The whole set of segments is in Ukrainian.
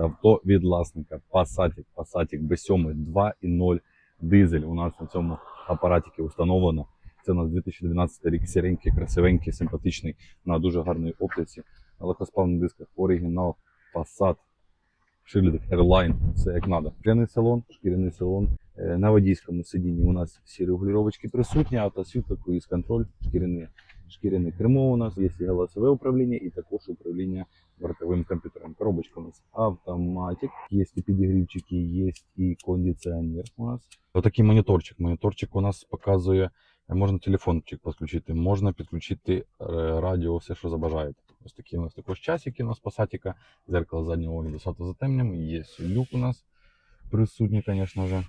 Авто від власника Passat, Passat B7 2.0 дизель. У нас на цьому апаратіки встановлено. Це у нас 2012 рік, сіренький, красивенький, симпатичний, на дуже гарній оптиці, на легкоспавних дисках, оригінал, Passat, шильдик Airline, все як треба. Шкіряний салон, шкіряний салон. Е, На водійському сидінні у нас всі регулювачки присутні, автосвітло, круїз контроль, шкіряне, шкіряне кермо у нас, є і голосове управління і також управління бортовим комп'ютером. Коробочка у нас автоматик, є і підігрівчики, є і кондиціонер у нас. Отакий моніторчик. Моніторчик у нас показує, е, можна телефончик підключити, можна підключити е, радіо, все, що забажаєте. Ось такі у нас також часики у нас пасатіка, зеркало заднього огляду автозатемненням, є люк у нас присутній, звісно ж.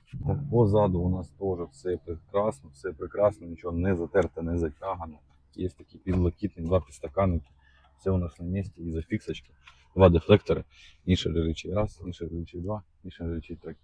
Позаду у нас теж все прекрасно, все прекрасно, нічого не затерте, не затягано. Є такі підлокітні, два підстаканники. Все у нас на місці, і зафіксочки, два дефлектори, речі раз, речі два, речі три.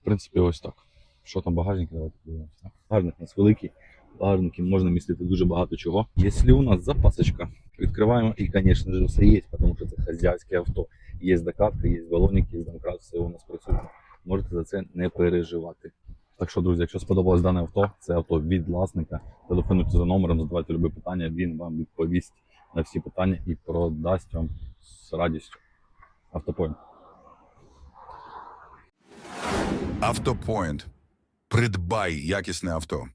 В принципі, ось так. Що там багажник, давайте подивимося. Багажник у нас великий, в можна містити дуже багато чого. Якщо у нас запасочка, відкриваємо і, звісно ж, все є, тому що це хазяйське авто. Є докатка, є балонник, є домкрат, все у нас присутнє. Можете за це не переживати. Так що, друзі, якщо сподобалось дане авто, це авто від власника. Телефонуйте за номером, задавайте любі питання, він вам відповість на всі питання і продасть вам з радістю. Автопоінт. Автопоінт. Придбай якісне авто.